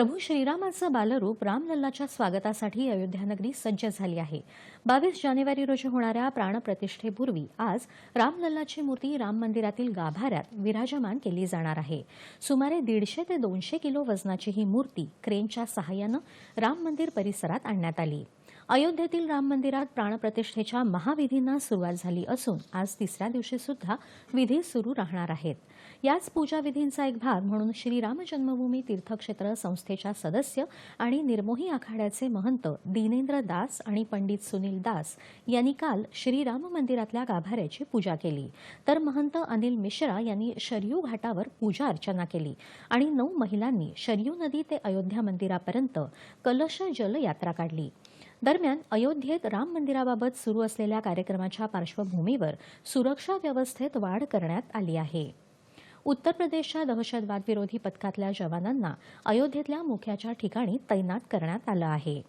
प्रभू श्रीरामाचं बालरूप रामलल्लाच्या स्वागतासाठी अयोध्यानगरी सज्ज झाली आहे. बावीस जानेवारी रोजी होणाऱ्या प्राणप्रतिष्ठेपूर्वी आज रामलल्लाची मूर्ती राम मंदिरातील गाभाऱ्यात विराजमान केली जाणार आहे. सुमारे दीडशे ते दोनशे किलो वजनाची ही मूर्ती क्रेनच्या सहाय्यानं राम मंदिर परिसरात आणण्यात आली. अयोध्येतील राम मंदिरात प्राणप्रतिष्ठेच्या महाविधींना सुरुवात झाली असून आज तिसऱ्या दिवशी सुद्धा विधी सुरू राहणार आहेत. याच पूजाविधींचा एक भाग म्हणून श्रीराम जन्मभूमी तीर्थक्षेत्र संस्थेच्या सदस्य आणि निर्मोही आखाड्याचे महंत दिनेंद्र दास आणि पंडित सुनील दास यांनी काल श्रीराम मंदिरातल्या गाभाऱ्याची पूजा केली. तर महंत अनिल मिश्रा यांनी शरयू घाटावर पूजा अर्चना केली आणि नऊ महिलांनी शरयू नदी ते अयोध्या मंदिरापर्यंत कलश जलयात्रा काढली. दरम्यान अयोध्येत राम मंदिराबाबत सुरू असलेल्या कार्यक्रमाच्या पार्श्वभूमीवर सुरक्षा व्यवस्थेत वाढ करण्यात आली आहे. उत्तर प्रदेशच्या दहशतवाद विरोधी पथकातल्या जवानांना अयोध्येतल्या मुख्याच्या ठिकाणी तैनात करण्यात आलं आहे.